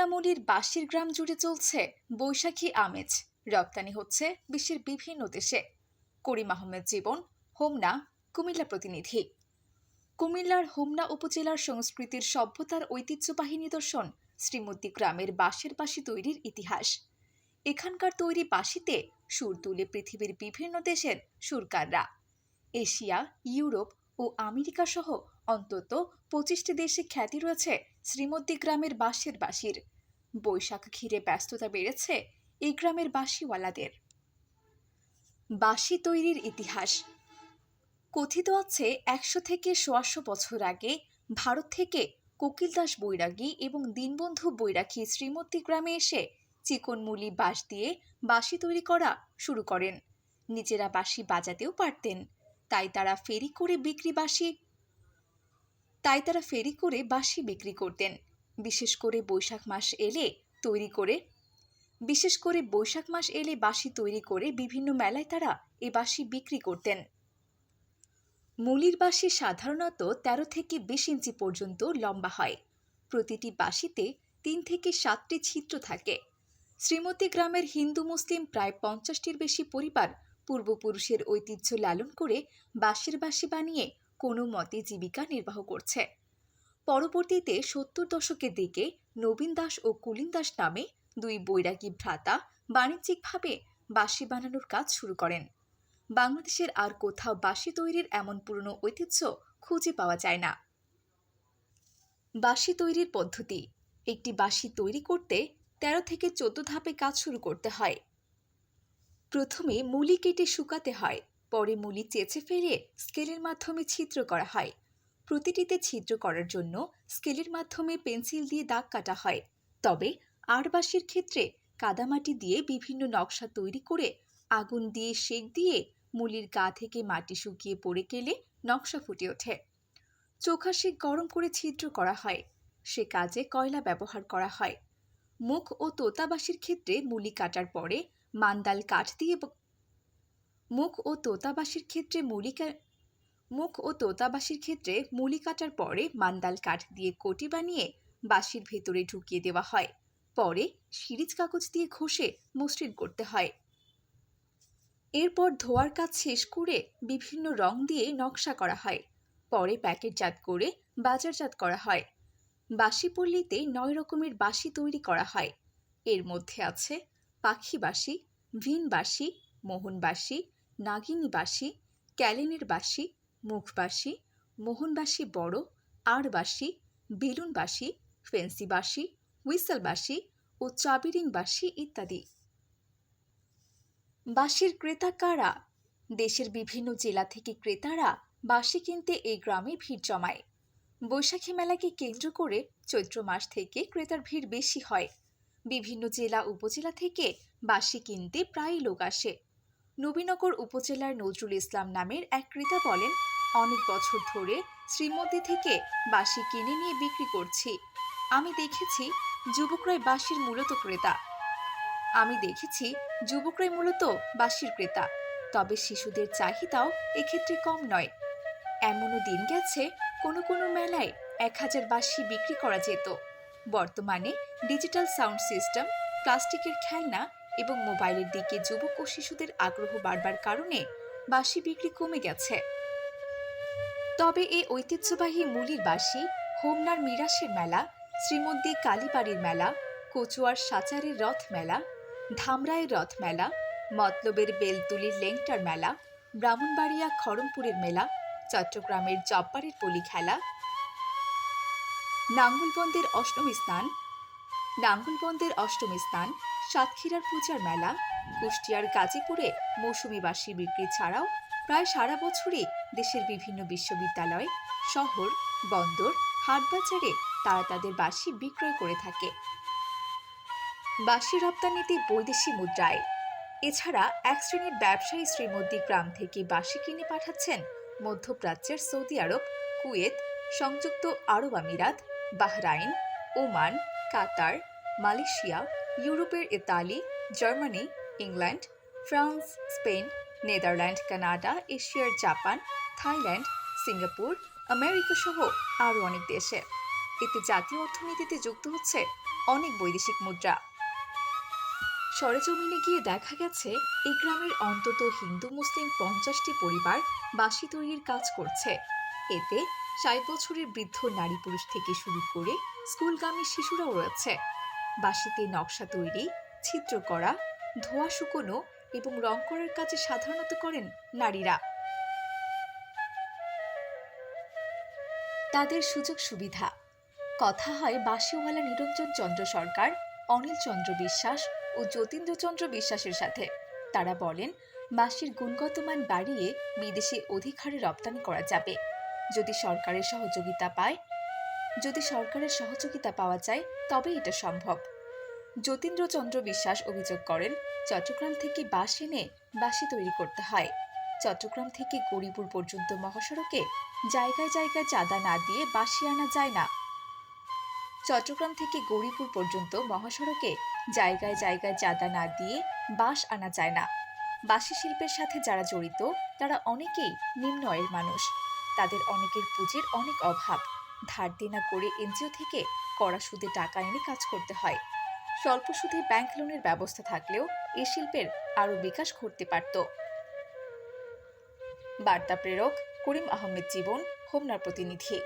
হোমনামুলির বাঁশির গ্রাম জুড়ে চলছে বৈশাখী আমেজ। রপ্তানি হচ্ছে বিশ্বের বিভিন্ন দেশে। করিম আহমেদ জীবন, হোমনা, কুমিল্লা প্রতিনিধি। কুমিল্লার হোমনা উপজেলার সংস্কৃতির সভ্যতার ঐতিহ্যবাহী নিদর্শন শ্রীমতী গ্রামের বাঁশের বাঁশি তৈরির ইতিহাস। এখানকার তৈরি বাঁশিতে সুর তুলে পৃথিবীর বিভিন্ন দেশের সুরকাররা। এশিয়া, ইউরোপ ও আমেরিকা সহ অন্তত পঁচিশটি দেশে খ্যাতি রয়েছে শ্রীমতী গ্রামের বাঁশের বাঁশির। বৈশাখ ঘিরে ব্যস্ততা বেড়েছে এই গ্রামের বাঁশিওয়ালাদের। বাঁশি তৈরির ইতিহাস। কথিত আছে একশো থেকে সোয়াশো বছর আগে ভারত থেকে কোকিল দাস বৈরাগী এবং দীনবন্ধু বৈরাগী শ্রীমতী গ্রামে এসে চিকনমুলি বাঁশ দিয়ে বাঁশি তৈরি করা শুরু করেন। নিজেরা বাঁশি বাজাতেও পারতেন। তাই তারা ফেরি করে বিক্রি বাঁশি, তাই তারা ফেরি করে বাঁশি বিক্রি করতেন। বিশেষ করে বৈশাখ মাস এলে তৈরি করে। বিশেষ করে বৈশাখ মাস এলে বাঁশি তৈরি করে বিভিন্ন মেলায় তারা এ বাঁশি বিক্রি করতেন। মুলির বাঁশি সাধারণত তেরো থেকে বিশ ইঞ্চি পর্যন্ত লম্বা হয়। প্রতিটি বাঁশিতে তিন থেকে সাতটি ছিদ্র থাকে। শ্রীমতী গ্রামের হিন্দু মুসলিম প্রায় পঞ্চাশটির বেশি পরিবার পূর্বপুরুষের ঐতিহ্য লালন করে বাঁশের বাঁশি বানিয়ে কোনো মতে জীবিকা নির্বাহ করছে। পরবর্তীতে সত্তর দশকের দিকে নবীন দাস ও কুলিন দাস নামে দুই বৈরাগী ভ্রাতা বাণিজ্যিকভাবে বাঁশি বানানোর কাজ শুরু করেন। বাংলাদেশের আর কোথাও বাঁশি তৈরির এমন পুরনো ঐতিহ্য খুঁজে পাওয়া যায় না। বাঁশি তৈরির পদ্ধতি, একটি বাঁশি তৈরি করতে তেরো থেকে চোদ্দ ধাপে কাজ শুরু করতে হয়। প্রথমে মুলি কেটে শুকাতে হয়, পরে মুলি চেঁচে ফেলে স্কেলের মাধ্যমে ছিদ্র করা হয়। প্রতিটিতে ছিদ্র করার জন্য স্কেলের মাধ্যমে পেন্সিল দিয়ে দাগ কাটা হয়। তবে আড়বাসির ক্ষেত্রে কাদামাটি দিয়ে বিভিন্ন নকশা তৈরি করে আগুন দিয়ে সেক দিয়ে মুলির গা থেকে মাটি শুকিয়ে পড়ে গেলে নকশা ফুটে ওঠে। চোখা সেক গরম করে ছিদ্র করা হয়। সে কাজে কয়লা ব্যবহার করা হয়। মুখ ও তোতাবাসির ক্ষেত্রে মুলি কাটার পরে মান্দাল কাঠ দিয়ে মুখ ও তোতাবাসির ক্ষেত্রে মুলি মুখ ও তোতাবাসির ক্ষেত্রে মুলি কাটার পরে মান্দাল কাঠ দিয়ে কোটি বানিয়ে বাঁশির ভেতরে ঢুকিয়ে দেওয়া হয়। পরে সিরিজ কাগজ দিয়ে ঘষে মসৃণ করতে হয়। এরপর ধোয়ার কাজ শেষ করে বিভিন্ন রং দিয়ে নকশা করা হয়। পরে প্যাকেটজাত করে বাজারজাত করা হয়। বাঁশি পল্লীতে নয় রকমের বাঁশি তৈরি করা হয়। এর মধ্যে আছে পাখি বাঁশি, ভিন বাঁশি, মোহন বাঁশি, নাগিনী বাঁশি, ক্যালেনের বাঁশি মুখ মোহনবাসী বড় আর বাঁশি বেলুন বাঁশি ফেন্সি বাঁশি হুইসেল ও চাবিরিং বাঁশি ইত্যাদি। বাঁশির ক্রেতা কারা? দেশের বিভিন্ন জেলা থেকে ক্রেতারা বাঁশি কিনতে এই গ্রামে ভিড় জমায়। বৈশাখী মেলাকে কেন্দ্র করে চৈত্র মাস থেকে ক্রেতার ভিড় বেশি হয়। বিভিন্ন জেলা, উপজেলা থেকে বাঁশি কিনতে প্রায়ই লোক আসে। নবীনগর উপজেলার নজরুল ইসলাম নামের এক ক্রেতা বলেন, অনেক বছর ধরে শ্রীমতী থেকে বাঁশি কিনে নিয়ে বিক্রি করছি। আমি দেখেছি যুবকরাই বাঁশির মূলত ক্রেতা। আমি দেখেছি যুবকরাই মূলত বাঁশির ক্রেতা, তবে শিশুদের চাহিদাও এক্ষেত্রে কম নয়। এমনও দিন গেছে, কোনো কোনো মেলায় এক হাজার বাঁশি বিক্রি করা যেত। বর্তমানে ডিজিটাল সাউন্ড সিস্টেম, প্লাস্টিকের খেলনা এবং মোবাইলের দিকে যুবক ও শিশুদের আগ্রহ বাড়বার কারণে বাঁশি বিক্রি কমে গেছে। তবে এই ঐতিহ্যবাহী মুলির বাঁশি, হোমনার মিরাসের মেলা শ্রীমদ্দি কালীবাড়ির মেলা, কচুয়ার সাচারের রথ মেলা ধামরায়ের রথ মেলা, মতলবের বেলতুলির লেংটার মেলা, ব্রাহ্মণবাড়িয়া খড়মপুরের মেলা, চট্টগ্রামের জব্বারের পলি খেলা, নাঙ্গলবন্দের অষ্টমী স্নান নাঙ্গলবন্দের অষ্টমী স্থান, সাতক্ষীরার পূজার মেলা, কুষ্টিয়ার গাজীপুরে মৌসুমি বাসি বিক্রি ছাড়াও প্রায় সারা বছরই দেশের বিভিন্ন বিশ্ববিদ্যালয়, শহর, বন্দর, হাটবাজারে তারা তাদের বাঁশি বিক্রয় করে থাকে। বাঁশি রপ্তানিতে বৈদেশি মুদ্রায়। এছাড়া এক শ্রেণির ব্যবসায়ী শ্রীমদ্দি গ্রাম থেকে বাঁশি কিনে পাঠাচ্ছেন মধ্যপ্রাচ্যের সৌদি আরব, কুয়েত, সংযুক্ত আরব আমিরাত, বাহরাইন, ওমান, কাতার মালয়েশিয়া, ইউরোপের Italy, Germany, England, France, Spain, Netherland, Canada এশিয়ার জাপান, থাইল্যান্ড, সিঙ্গাপুর, আমেরিকা সহ আরও অনেক দেশে। এতে জাতীয় অর্থনীতিতে যুক্ত হচ্ছে অনেক বৈদেশিক মুদ্রা। সরেজমিনে গিয়ে দেখা গেছে, এই গ্রামের অন্তত হিন্দু, মুসলিম পঞ্চাশটি পরিবার বাঁশি তৈরির কাজ করছে। এতে ষাট বছরের বৃদ্ধ নারী পুরুষ থেকে শুরু করে স্কুলগামী শিশুরাও রয়েছে। বাঁশিতে নকশা তৈরি, ছিদ্র করা, ধোয়া শুকোনো এবং রং করার কাজে সাধারণত করেন নারীরা। তাদের সুযোগ সুবিধা। কথা হয় বাঁশিওয়ালা নিরঞ্জন চন্দ্র সরকার, অনিল চন্দ্র বিশ্বাস ও যতীন্দ্রচন্দ্র বিশ্বাসের সাথে। তারা বলেন, বাঁশির গুণগত মান বাড়িয়ে বিদেশে অধিক হারে রপ্তানি করা যাবে। যদি সরকারের সহযোগিতা পায় যদি সরকারের সহযোগিতা পাওয়া যায় তবে এটা সম্ভব। যতীন্দ্রচন্দ্র বিশ্বাস অভিযোগ করেন, চট্টগ্রাম থেকে বাঁশ এনে বাঁশি তৈরি করতে হয়। চট্টগ্রাম থেকে গরিপুর পর্যন্ত মহাসড়কে জায়গায় জায়গায় চাঁদা না দিয়ে বাঁশি আনা যায় না। চট্টগ্রাম থেকে গৌরীপুর পর্যন্ত মহাসড়কে জায়গায় জায়গায় চাঁদা না দিয়ে বাঁশ আনা যায় না। বাঁশি শিল্পের সাথে যারা জড়িত, তারা অনেকেই নিম্ন আয়ের মানুষ। তাদের অনেকের পুঁজির অনেক অভাব। ধার দেনা করে এনজিও থেকে কড়া সুদে টাকা এনে কাজ করতে হয়। স্বল্প সুদে ব্যাংক লোনের ব্যবস্থা থাকলেও এ শিল্পের আরও বিকাশ ঘটতে পারত। বার্তা প্রেরক করিম আহমেদ জীবন, হোমনার প্রতিনিধি।